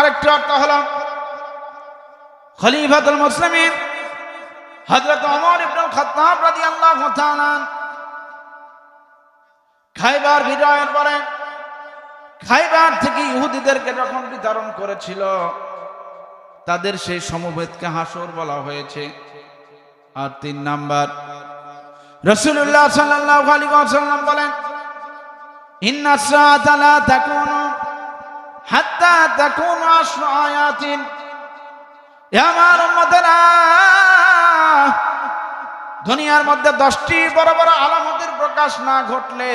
আরেকটি অর্থ হলো, খলিফাতুল মুসলিমিন হযরত ওমর ইবনুল খাইবার বিজয়ের পরে খাইবার থেকে ইহুদিদেরকে যখন বিতরণ করেছিল, তাদের সেই সমবেতকে হাসর বলা হয়েছে। আর তিন নাম্বার রসুল্লাহ আলাইহি ওয়াসাল্লাম বলেন, ইন্না তাকুনু দুনিয়ার মধ্যে দশটি বড় বড় আলামতের প্রকাশ না ঘটলে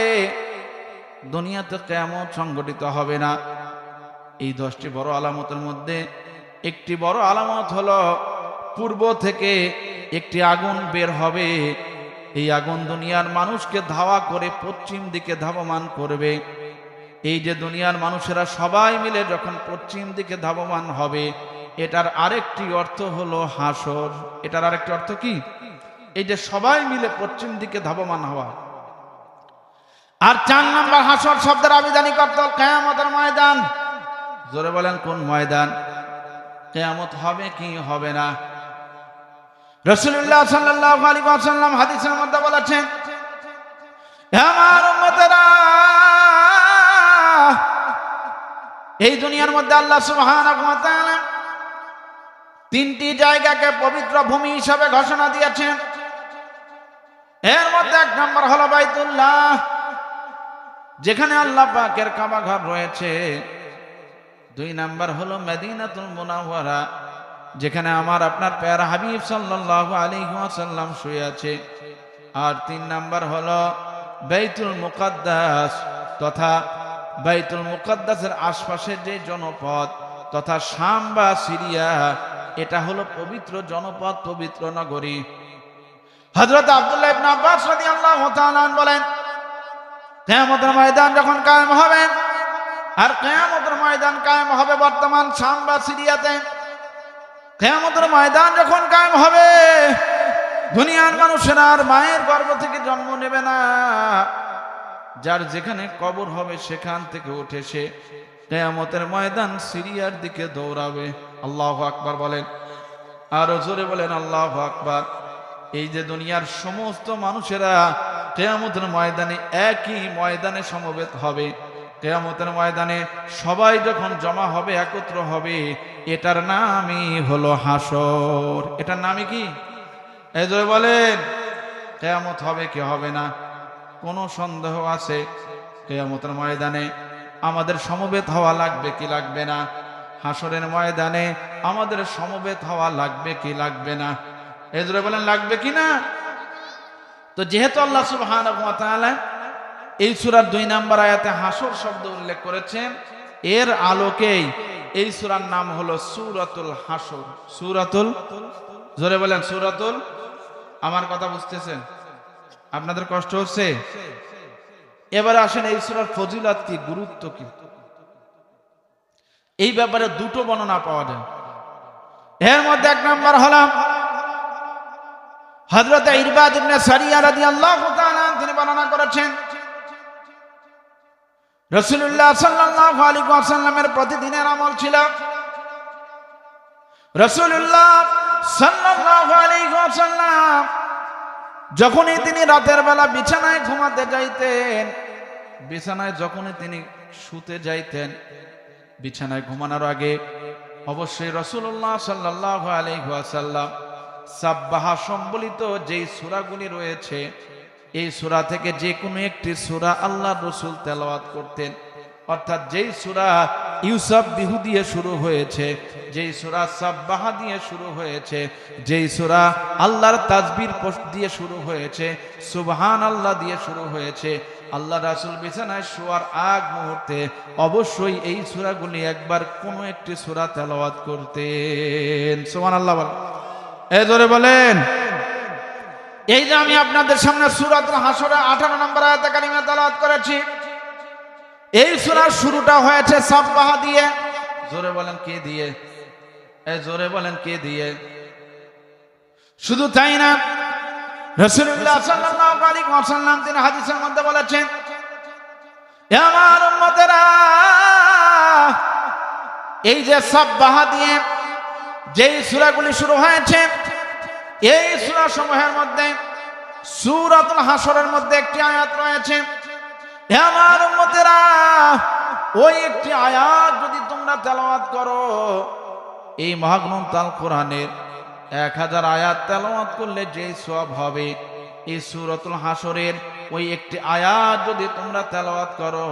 দুনিয়াতে কেমন সংগঠিত হবে না। এই দশটি বড় আলামতের মধ্যে একটি বড় আলামত হলো, পূর্ব থেকে একটি আগুন বের হবে। এই আগুন দুনিয়ার মানুষকে ধাওয়া করে পশ্চিম দিকে ধাবমান করবে। এই যে দুনিয়ার মানুষেরা সবাই মিলে যখন পশ্চিম দিকে ধাবমান হবে, এটার আরেকটি অর্থ হলো হাসর। এটার আরেকটি অর্থ কি? এই যে সবাই মিলে পশ্চিম দিকে ধাবমান হওয়া। আর চার নম্বর হাসর শব্দের আবিধানিক অর্থ কেয়ামতের ময়দান। জোরে বলেন, কোন ময়দান? কেয়ামত হবে কি হবে না? রসুল্লাহ ওয়াসাল্লাম হাদিসের মধ্যে বলেছেন আমার এই দুনিয়ার মধ্যে আল্লাহ তাআলা তিনটি জায়গাকে পবিত্র ভূমি হিসাবে ঘোষণা দিয়েছেন। এর মধ্যে এক নম্বর হলো বাইতুল্লাহ, যেখানে আল্লাহ পাকের কাবা ঘর রয়েছে। দুই নাম্বার হলো মেদিনাতুল মুনাওয়ারা, যেখানে আমার আপনার পেয়ারা হাবিব সাল্লাল্লাহু আলাইহি ওয়াসাল্লাম শুয়ে আছে। আর তিন নাম্বার হলো বাইতুল মুকাদ্দাস তথা বাইতুল মুকাদ্দাসের আশপাশের যে জনপদ তথা শাম বা সিরিয়া, এটা হলো পবিত্র জনপদ, পবিত্র নগরী। হযরত আব্দুল্লাহ ইবনে আব্বাস রাদিয়াল্লাহু তাআলা বলেন, কিয়ামতের ময়দান যখন কায়েম হবে, আর কিয়ামতের ময়দান কায়েম হবে বর্তমান শাম বা সিরিয়াতে, কেয়ামতের ময়দান যখন কায়েম হবে, দুনিয়ার মানুষেরা আর মায়ের গর্ভ থেকে জন্ম নেবে না। যার যেখানে কবর হবে সেখান থেকে উঠে সে কেয়ামতের ময়দান সিরিয়ার দিকে দৌড়াবে। আল্লাহ আকবার বলেন। আরও জোরে বলেন, আল্লাহ আকবার। এই যে দুনিয়ার সমস্ত মানুষেরা কেয়ামতের ময়দানে একই ময়দানে সমবেত হবে। কেয়ামতের ময়দানে সবাই যখন জমা হবে, একত্র হবে, এটার নামই হলো হাসর এটার নামই কি? এই ধরে বলেন, কেয়ামত হবে কি হবে না? কোনো সন্দেহ আছে? কেয়ামতের ময়দানে আমাদের সমবেত হওয়া লাগবে কি লাগবে না? হাসরের ময়দানে আমাদের সমবেত হওয়া লাগবে কি লাগবে না? এই ধরে বলেন, লাগবে কি না? তো যেহেতু আল্লাহ তাআলা এই সুরার দুই নাম্বার আয়াতে হাসর শব্দ উল্লেখ করেছেন, এর আলোকেই এই সুরার নাম হলো সুরাতুল হাসর। সুরাতুল? জোরে বলেন, সুরাতুল? আমার কথা বুঝতেছেন? আপনাদের কষ্ট হচ্ছে? এবারে আসেন, এই সুরার ফজিলত কি, গুরুত্ব কি? এই ব্যাপারে দুটো বর্ণনা পাওয়া যায়। এর মধ্যে এক নাম্বার হলাম হযরত ইরবাদ ইবনে সারিয়া রাদিয়াল্লাহু তাআলা তিনি বর্ণনা করেছেন রসুল্লাহ সাল্লাল্লাহু আলাইহি ওয়াসাল্লামের প্রতিদিনের আমল ছিল রসুল্লাহ সাল্লাল্লাহু আলাইহি ওয়াসাল্লাম যখনই তিনি রাতের বেলা বিছানায় ঘুমাতে যাইতেন, বিছানায় যখনই তিনি শুতে যাইতেন, বিছানায় ঘুমানোর আগে অবশ্যই রসুল্লাহ সাল্লাল্লাহু আলাইহি ওয়াসাল্লাম সাব্বাহা সম্বলিত যেই সূরাগুলি রয়েছে, এই সূরা থেকে যে কোনো একটি সুরা আল্লাহ রসুল তেলাওয়াত করতেন। অর্থাৎ যেই সূরা ইউসুফ বিহু দিয়ে শুরু হয়েছে, যেই সূরা সাব্বাহা দিয়ে শুরু হয়েছে, যেই সূরা আল্লাহর তাজবির দিয়ে শুরু হয়েছে সুবহান আল্লাহ দিয়ে শুরু হয়েছে, আল্লাহ রাসুল বিছানায় শোয়ার আগ মুহূর্তে অবশ্যই এই সূরাগুলি একবার কোনো একটি সূরা তেলাওয়াত করতেন। সুবহান আল্লাহ বলেন। এ ধরে বলেন। এই যে আমি আপনাদের সামনে সুরাত হাসরে আঠারো নম্বর আয়াতে কারিমা তালাওয়াত করেছি এই সুরার শুরুটা হয়েছে সাব্বাহা দিয়ে। জোরে বলেন কে দিয়ে? এ জোরে বলেন কে দিয়ে? শুধু তাই না তিনি হাদিসের মধ্যে বলেছেন এই যে সব বাহা দিয়ে যেই সূরাগুলি শুরু হয়েছে, এই সূরা সমূহের মধ্যে সূরাতুল হাসরের মধ্যে একটি আয়াত রয়েছে হে আমার উম্মতেরা, ওই একটি আয়াত যদি তোমরা তেলাওয়াত করো, এই মহাগ্রন্থ আল কোরআনের এক হাজার আয়াত তেলাওয়াত করলে যে সব হবে, এই সূরাতুল হাসরের ওই একটি আয়াত যদি তোমরা তেলাওয়াত করো,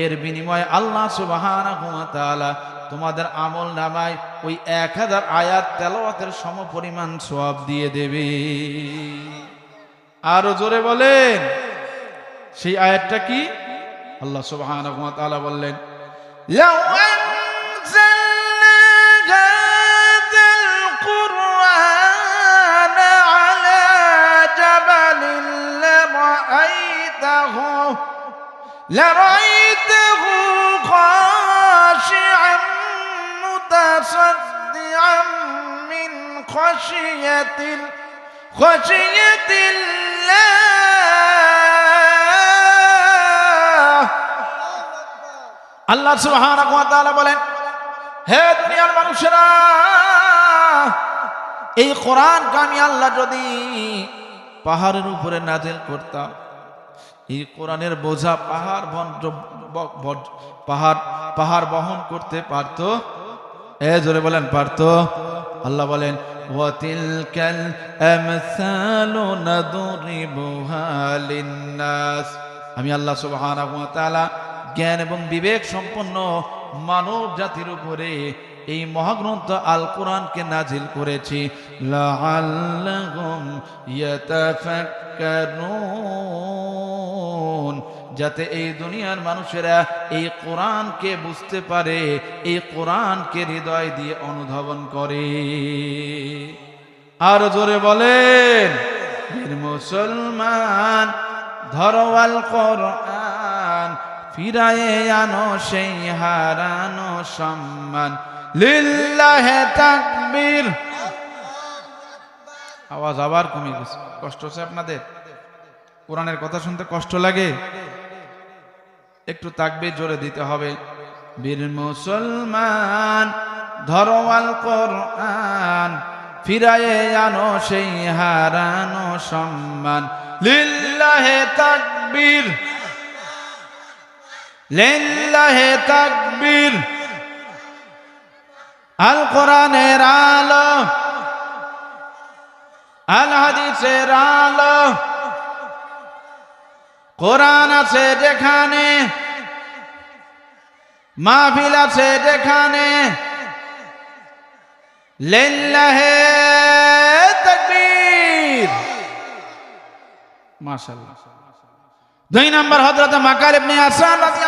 এর বিনিময়ে আল্লাহ তাআলা তোমাদের আমল নামায় ওই এক হাজার আয়াত তেলাওয়াতের সম পরিমাণ সওয়াব দিয়ে দেবে। আরও জোরে বলেন। সেই আয়াতটা কি? আল্লাহ সুবহানাহু ওয়া তাআলা বললেন লাউ আনজালনা হাযাল কুরআনা আলা জাবালিন লারাআইতাহু আল্লাহ সুবহানাহু বলেন, হে দুনিয়ার মানুষেরা, এই কোরআন আমি আল্লাহ যদি পাহাড়ের উপরে নাজেল করতাম, এই কোরআনের বোঝা পাহাড় পাহাড় পাহাড় বহন করতে পারতো? এ জোরে বলেন, পারত? আল্লাহ বলেন আমি আল্লাহ তাআলা জ্ঞান এবং বিবেক সম্পন্ন মানব জাতির উপরে এই মহাগ্রন্থ আল কোরআনকে নাজিল করেছি। যাতে এই দুনিয়ার মানুষেরা এই কোরআনকে বুঝতে পারে, এই কোরআনকে হৃদয় দিয়ে অনুধাবন করে। আর জোরে বলেন মুসলমান ধরওয়াল কোরআন ফিরায়ে আনো সেই হারানো সম্মান। লিল্লাহে তাকবীর। আওয়াজ আবার কমে গেছে। কষ্ট হচ্ছে আপনাদের? কোরআনের কথা শুনতে কষ্ট লাগে? একটু তাকবীর জোরে দিতে হবে। বীর মুসলমান ধরওয়াল কোরআন। ফিরায়ে আনো সেই হারানো সম্মান। লিল্লাহে তাকবীর। লিল্লাহে তাকবীর। আল কোরআনের আলো। আল হাদিসের আলো। কোরআন আছে যেখানে, মাহফিল আছে যেখানে। লিল্লাহে তাকবীর। মাশাআল্লাহ। দুই নম্বর হযরত মাকার ইবনে আসাদ রাদিয়াল্লাহু তাআলা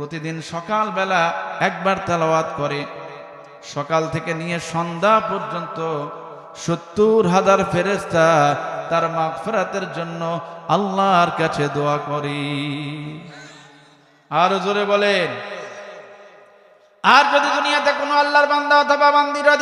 প্রতিদিন সকালবেলা একবার তেলাওয়াত করে। সকাল থেকে নিয়ে সন্ধ্যা পর্যন্ত সত্তর হাজার ফেরেস্তা তার মাগফরাতের জন্য আল্লাহর কাছে দোয়া করি। আর জোরে বলেন। আর যদি দুনিয়াতে কোনো আল্লাহর বান্দা অথবা বান্দিরা